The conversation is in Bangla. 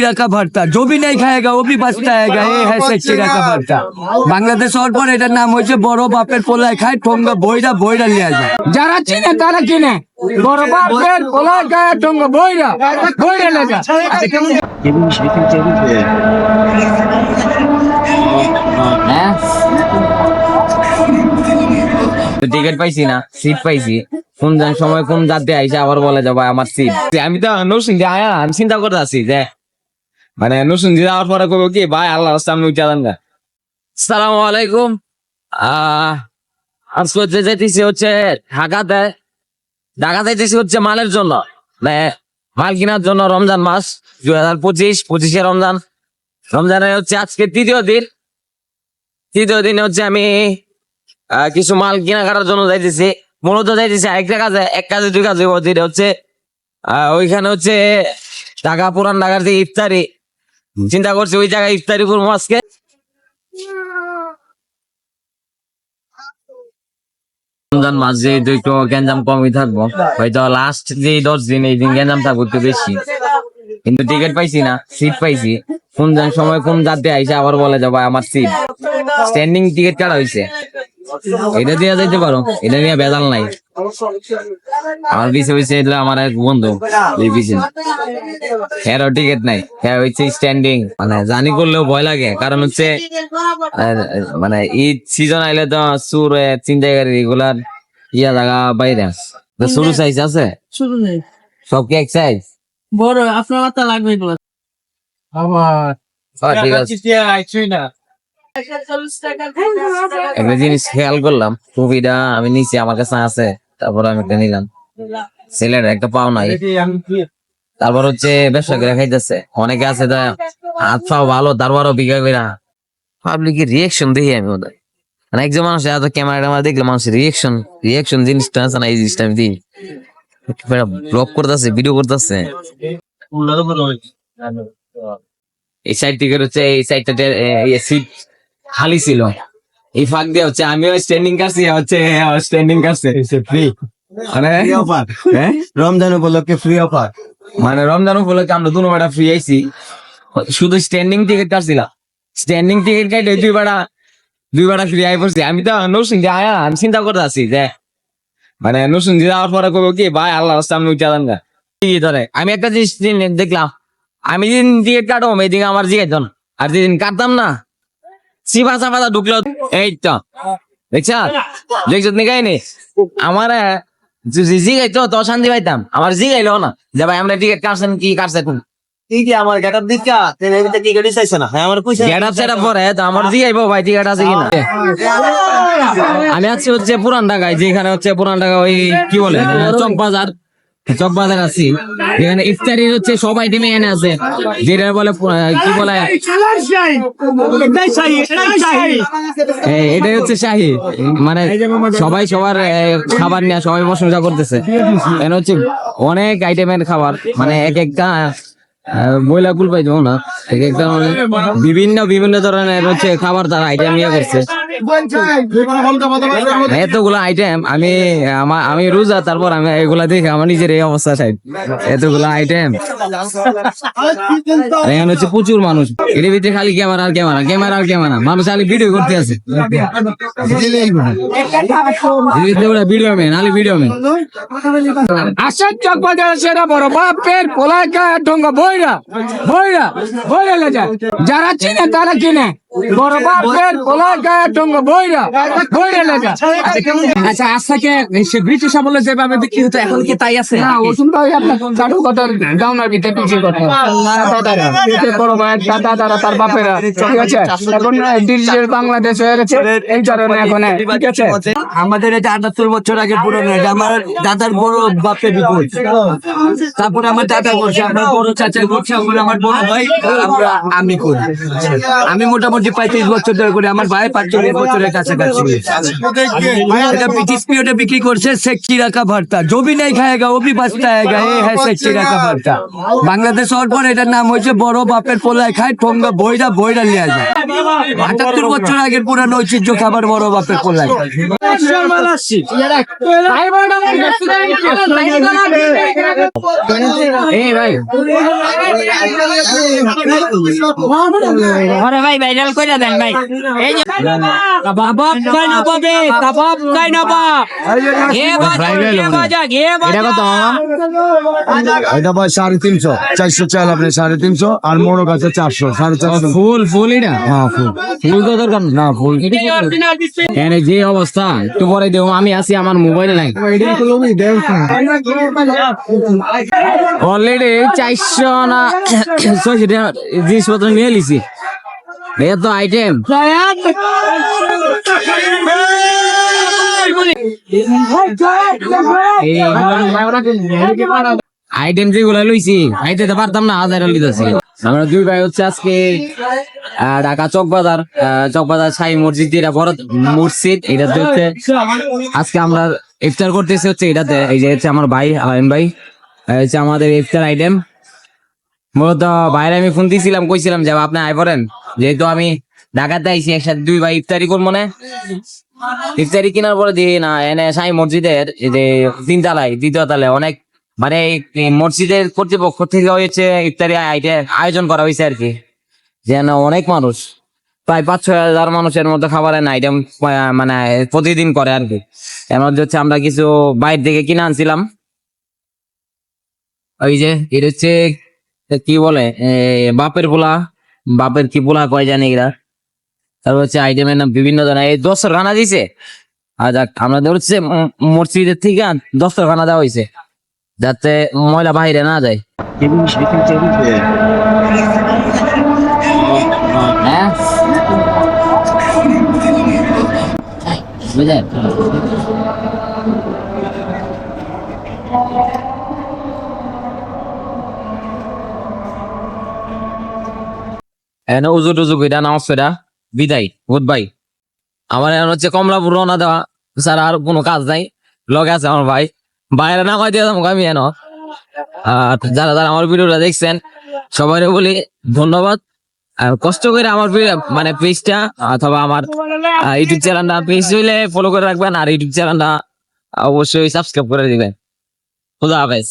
चिरा का भरता जो भी नहीं खाएगा वो भी बचता है ये है से चिरा का भरता বাংলাদেশ হওয়ার পর এটার নাম হয়েছে বড় বাপের পোলায় খায় ঠোঙ্গা বইরা বইরা নিয়ে যায় যারা চিনে তারা কিনে বড় বাপের পোলায় গায়ে টঙ্গ বইরা বইরা লেগা টিকিট পাইছি না সিট পাইছি কোন জন সময় কোন যাতে আইসে আবার বলে যাবো আমার সিট আমি তো নরসিংদী আয়া আমি চিন্তা করতে আছি যে মানে নরসিংদী যাওয়ার পরে কইব কি, ভাই আল্লাহ আমি উঠে যান না সালাম আলাইকুম। আজকে যেতেছি হচ্ছে ঢাকাতে। ঢাকা যাইতেছি হচ্ছে মালের জন্য। মানে মাল কেনার জন্য রমজান মাস, দুই হাজার পঁচিশ, পঁচিশে রমজান। রমজানের হচ্ছে আজকে তৃতীয় দিন। তৃতীয় দিনে হচ্ছে আমি কিছু মাল কেনাকাটার জন্য যাইতেছি। মূলত যাইতেছি একটা কাজে, এক কাজে, দুই কাজে। হচ্ছে ওইখানে হচ্ছে ঢাকা পুরান ঢাকার যে ইফতারি চিন্তা করছি ওই জায়গায় ইফতারি করব আজকে। রমজান মাস যে একটু গ্যাঞ্জাম কমই থাকব, হয়তো লাস্ট যে দশ দিন এই দিন গ্যাঞ্জাম থাকব একটু বেশি। কিন্তু টিকিট পাইছি না সিট পাইছি। কোন সময় কোন যাতে আইসে আবার বলে যাব আমার সিট স্ট্যান্ডিং টিকিট কাটা হয়েছে এটা দিয়ে যাইতে পারো, এটা নিয়ে বেদাল নাই। আমার পিছে হয়েছে এটা আমার এক বন্ধু এই পিছে হ্যারও টিকিট নাই হ্যাঁ হচ্ছে স্ট্যান্ডিং মানে জানি করলেও ভয় লাগে কারণ হচ্ছে মানে ঈদ সিজন আইলে তো সুর চিন্তাকারী এগুলার ইয়া জায়গা বাইরে। তো শুরু সাইজ আছে? শুরু নেই। সব কি এক সাইজ বড় আপনার মাথা লাগবে এগুলো। ঠিক আছে। একটা জিনিস খেয়াল করলাম, টুপিটা আমি নিচে আমার কাছে আছে, তারপর আমি একটা নিলাম। ছেলের একটা পাও নাই। তারপর হচ্ছে ব্যবসা করে খাইতেছে। অনেকে আছে তা হাত পাও ভালো তারপরও বিঘা কইরা পাবলিকের রিয়েকশন দেখি আমি ওদের মানে একজন মানুষ এত ক্যামেরা ট্যামেরা দেখলে মানুষের রিয়েকশন রিয়েকশন জিনিসটা আছে না, এই জিনিসটা আমি দিই ব্লগ করতেছে ভিডিও করতেছে। এই সাইড থেকে হচ্ছে, এই সাইডটা সিট খালি ছিল। এই ফাঁক দিয়ে হচ্ছে আমিও স্ট্যান্ডিং কাটছি হচ্ছে স্ট্যান্ডিং কাটছে। ফ্রি মানে হ্যাঁ? রমজান উপলক্ষে ফ্রি অফার মানে রমজান উপলক্ষে আমরা দুনো বেটা ফ্রি আইছি। শুধু স্ট্যান্ডিং টিকিট কাটছিলাম। স্ট্যান্ডিং টিকিট কাটে দুই বেটা দুই বেটা ফ্রি আই পড়ছি। আমি তো নরসিংদী আয়া আমি চিন্তা করতে আছি যে মানে নরসিংদী যাওয়ার পরে কইব কি ভাই আল্লাহ আমি উঠে যান না কি ধরে আমি একটা জিনিস দেখলাম। আমি যেদিন টিকিট কাটো এদিকে আমার জিগাইত আর যেদিন কাটতাম না চিপা চাপা ঢুকলো এই তো দেখছ দেখছ নিকাইনি আমার আহ, যদি জিগাইতো তো শান্তি পাইতাম আমার জিগাইলো না যে ভাই আমরা টিকিট কাটছেন কি কাটছে এই আমার চাইছে না হ্যাঁ আমার কইছে গেট আপ সেট পরে তো আমার জিগাইবো ভাই টিকিট আছে কিনা আমি আছি হচ্ছে পুরান ঢাকায় যেখানে হচ্ছে পুরান ঢাকা ওই কি বলে চক বাজার চক বাজার আছি এখানে ইফতারি হচ্ছে সব আইটেমে এনে আছে। যেটা বলে কি বলে? এটাই হচ্ছে শাহি। মানে সবাই সবার খাবার নিয়ে, সবাই প্রশংসা করতেছে। এখানে হচ্ছে অনেক আইটেমের খাবার। মানে এক একটা বইলা কুল পাই না। এক একটা মানে বিভিন্ন বিভিন্ন ধরনের হচ্ছে খাবার তারা আইটেম নিয়ে করছে। এতগুলো আইটেম আমি আমার আমি রোজা তারপর আমি এগুলা দেখে আমার নিজের এই অবস্থা চাই এতগুলো আইটেম এখানে হচ্ছে প্রচুর মানুষ। এর ভিতরে খালি ক্যামেরা আর ক্যামেরা ক্যামেরা আর ক্যামেরা মানুষ খালি ভিডিও করতে আছে ভিডিও খালি ভিডিও ম্যান আসার চক বাজারে সেরা বড় বাপের বইরা বইরা বইরা যারা চিনে তারা কিনে। বড় বাপের পোলায় গায়ে টঙ্গ বইরা বইরা লেগা আচ্ছা আজ থেকে ব্রিটিশ আমলে যেভাবে বিক্রি হতো এখন কি তাই আছে না ওষুধ তো আপনার চাটু কথা গাউনার ভিতরে পিছিয়ে কথা বড় ভাইয়ের দাদা দাদা তার বাপেরা ঠিক আছে এখন ডিজিটাল বাংলাদেশ হয়ে গেছে এই কারণে এখন ঠিক আছে আমাদের এটা আটাত্তর বছর আগে পুরনো এটা আমার দাদার বড় বাপের বিপদ তারপরে আমার দাদা করছে আমার বড় চাচা আমার আমার বড় ভাই আমরা আমি করি আমি মোটামুটি মোটামুটি পঁয়ত্রিশ বছর ধরে করি আমার ভাই পাঁচচল্লিশ বছরের কাছাকাছি এটা ব্রিটিশ পিরিয়ডে বিক্রি করছে সেকচি রাখা ভর্তা জবি নাই খায়গা ও ভি বাঁচতা আয়েগা এই হ্যাঁ সেকচি রাখা ভর্তা বাংলাদেশ হওয়ার পর এটার নাম হয়েছে বড় বাপের পোলায় খায় ঠোঙ্গা বইরা বইরা নিয়ে যায় আটাত্তর বছর আগের পুরানো ঐতিহ্য খাবার বড় বাপের পোলায় এই ভাই আরে ভাই ভাইরাল করে দেন ভাই এই যে কাবাব কাই না পাবে কাবাব কাই না পা এ বাজা এ বাজা এ বাজা এটা কত মামা এটা ভাই সাড়ে তিনশো চারশো চাল আপনি সাড়ে তিনশো আর মোড়ক আছে চারশো সাড়ে চারশো ফুল ফুল এটা হ্যাঁ ফুল ফুল তো দরকার না ফুল এনে যে অবস্থা একটু পরে দেবো আমি আছি আমার মোবাইল নাই অলরেডি চারশো না ছয়শো জিনিসপত্র নিয়ে লিছি এত আইটেম আইটেম যেগুলো লইছি আইতে তো পারতাম না হাজার লিতেছি আমরা দুই ভাই হচ্ছে আজকে ঢাকা চক বাজার আহ, চক সাই মসজিদ যেটা বড় মসজিদ এটাতে হচ্ছে আজকে আমরা ইফতার করতেছি হচ্ছে এটাতে। এই যে হচ্ছে আমার ভাই আলাইন ভাই এই হচ্ছে আমাদের ইফতার আইটেম মূলত বাইরে আমি ফোন দিয়েছিলাম কইছিলাম যে, আপনি আয় পড়েন। যেহেতু আমি ঢাকাতে আইছি, একসাথে দুই ভাই ইফতারি করব না। ইফতারি কেনার পরে দিয়ে না, এনে সাই মসজিদের যে তিনতলায় দ্বিতীয় তলায় অনেক মানে মসজিদের কর্তৃপক্ষ থেকে হয়েছে ইফতারি আয়োজন করা হয়েছে আর কি। যেন অনেক মানুষ, প্রায় পাঁচ ছয় হাজার মানুষের মতো খাবারের আইটেম মানে প্রতিদিন করে আর কি। এর মধ্যে হচ্ছে আমরা কিছু বাইরে থেকে কিনে আনছিলাম। ওই যে, এটা হচ্ছে কি বলে? বাপের পোলা বাপের কি পোলা কয় জানি এরা। তারপর হচ্ছে আইটেমের নাম বিভিন্ন ধরনের। এই দশর খানা দিছে। আর যাক আমাদের হচ্ছে মসজিদের থেকে দশর খানা দেওয়া হয়েছে যাতে ময়লা বাইরে না যায়। হ্যাঁ? বুঝলেন? এনে উজু টুজু নামাজ পড়া, বিদায় গুড বাই আমার এখন হচ্ছে কমলাপুর রওনা দেওয়া, স্যার আর কোনো কাজ নাই। লগে আছে আমার ভাই। বাইরে নামাই দিয়ে যাব আমি এন। যারা যারা আমার ভিডিওটা দেখছেন সবাই বলি ধন্যবাদ। আর কষ্ট করে আমার মানে পেজটা অথবা আমার ইউটিউব চ্যানেলটা পেজ হইলে ফলো করে রাখবেন। আর ইউটিউব চ্যানেলটা অবশ্যই সাবস্ক্রাইব করে দিবেন। খুদা হাফেজ।